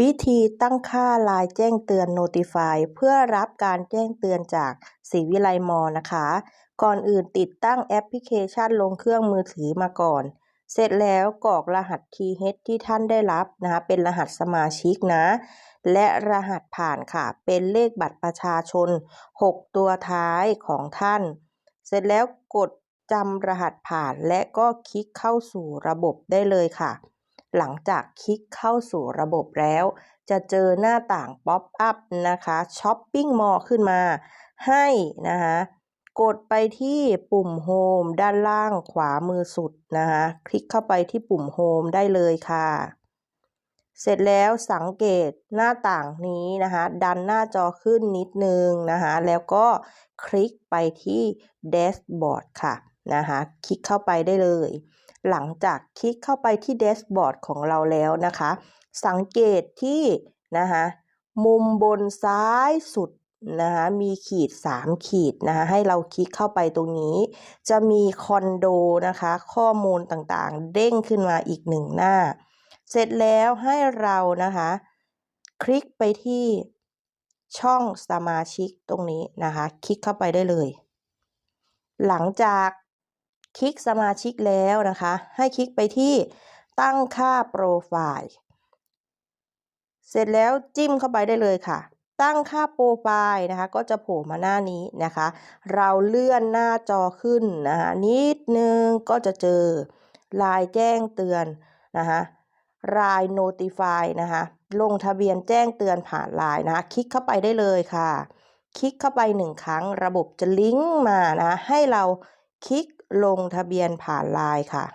วิธีตั้งค่าลายแจ้งเตือน Notify เพื่อรับการแจ้งเตือนจากศรีวิไลมอนะคะ ก่อนอื่นติดตั้งแอปพลิเคชันลงเครื่องมือถือมาก่อน เสร็จแล้วกรอกรหัส TH ที่ท่านได้รับนะคะเป็นรหัสสมาชิกนะ และรหัสผ่านค่ะ เป็นเลขบัตรประชาชน 6 ตัวท้ายของท่าน เสร็จแล้วกดจำรหัสผ่านและก็คลิกเข้าสู่ระบบได้เลยค่ะ หลังจากคลิกเข้าสู่ระบบแล้ว จะเจอหน้าต่างป๊อปอัพนะคะช้อปปิ้งมอลขึ้นมา ให้นะคะกดไปที่ปุ่มโฮมด้านล่างขวามือสุดนะคะคลิกเข้าไปที่ปุ่มโฮมได้เลยค่ะ เสร็จแล้วสังเกตหน้าต่างนี้นะคะ ดันหน้าจอขึ้นนิดนึงนะคะ แล้วก็คลิกไปที่แดชบอร์ดค่ะ นะคะคลิกเข้าไปได้เลย หลังจากคลิกเข้าไปที่แดชบอร์ดของเราแล้วนะคะ สังเกตที่นะคะมุมบนซ้ายสุดนะคะมีขีด 3 ขีดนะคะให้เราคลิกเข้าไปตรงนี้ จะมีคอนโดนะคะข้อมูลต่างๆ เด้งขึ้นมาอีกหนึ่งหน้า เสร็จแล้วให้เรานะคะคลิกไปที่ช่องสมาชิกตรงนี้นะคะ คลิกเข้าไปได้เลย หลังจาก คลิกสมาชิกแล้วนะคะ ให้คลิกไปที่ตั้งค่าโปรไฟล์เสร็จแล้วจิ้มเข้าไปได้เลยค่ะ ตั้งค่าโปรไฟล์นะคะ ก็จะโผล่มาหน้านี้นะคะ เราเลื่อนหน้าจอขึ้นนะคะนิดนึงก็จะเจอลายแจ้งเตือนนะคะราย notify นะคะ ลงทะเบียนแจ้งเตือนผ่านไลน์นะคะ คลิกเข้าไปได้เลยค่ะ คลิกเข้าไปหนึ่งครั้ง ระบบจะลิงก์มานะ ให้เราคลิก ลงทะเบียนผ่านไลน์ค่ะ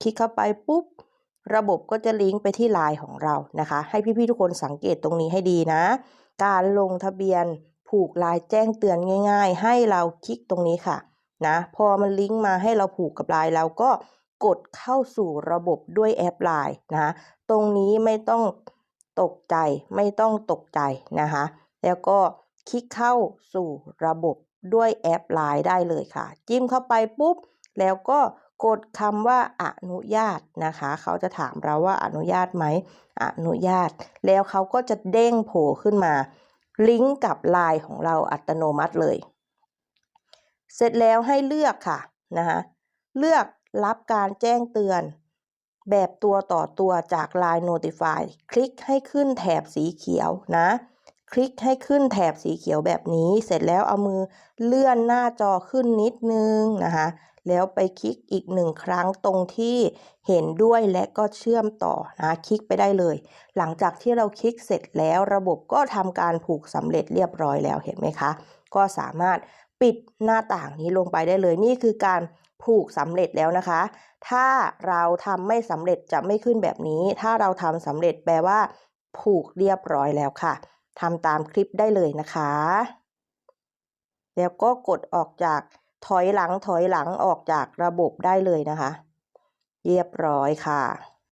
คลิกเข้าไปปุ๊บ ระบบก็จะลิงก์ไปที่ไลน์ของเรานะคะ ให้พี่ๆทุกคนสังเกตตรงนี้ให้ดีนะ การลงทะเบียนผูกไลน์แจ้งเตือนง่าย ๆ ให้เราคลิกตรงนี้ค่ะนะพอมันลิงก์มาให้เราผูกกับไลน์เราก็กดเข้าสู่ระบบด้วยแอปไลน์นะตรงนี้ไม่ต้องตกใจไม่ต้องตกใจนะคะ แล้วก็คลิกเข้าสู่ระบบ ด้วยแอปไลน์ได้เลยค่ะ จิ้มเข้าไปปุ๊บ แล้วก็กดคำว่าอนุญาตนะคะ เขาจะถามเราว่าอนุญาตไหมอนุญาต แล้วเขาก็จะเด้งโผล่ขึ้นมา ลิงก์กับไลน์ของเราอัตโนมัติเลย เสร็จแล้วให้เลือกค่ะนะคะเลือกรับการแจ้งเตือน แบบตัวต่อตัวจาก Line Notify คลิกให้ขึ้นแถบสีเขียวนะ คลิกให้ขึ้นแถบสีเขียวแบบนี้ เสร็จแล้วเอามือเลื่อนหน้าจอขึ้นนิดนึงนะคะ แล้วไปคลิกอีกหนึ่งครั้งตรงที่เห็นด้วยและก็เชื่อมต่อนะคลิกไปได้เลย หลังจากที่เราคลิกเสร็จแล้วระบบก็ทำการผูกสำเร็จเรียบร้อยแล้วเห็นไหมคะ ก็สามารถปิดหน้าต่างนี้ลงไปได้เลย นี่คือการผูกสำเร็จแล้วนะคะ ถ้าเราทำไม่สำเร็จจะไม่ขึ้นแบบนี้ ถ้าเราทำสำเร็จแปลว่า ผูกเรียบร้อยแล้วค่ะ ทำตามคลิปได้เลยนะคะ แล้วก็กดออกจากถอยหลังถอยหลังออกจากระบบได้เลยนะคะ เรียบร้อยค่ะ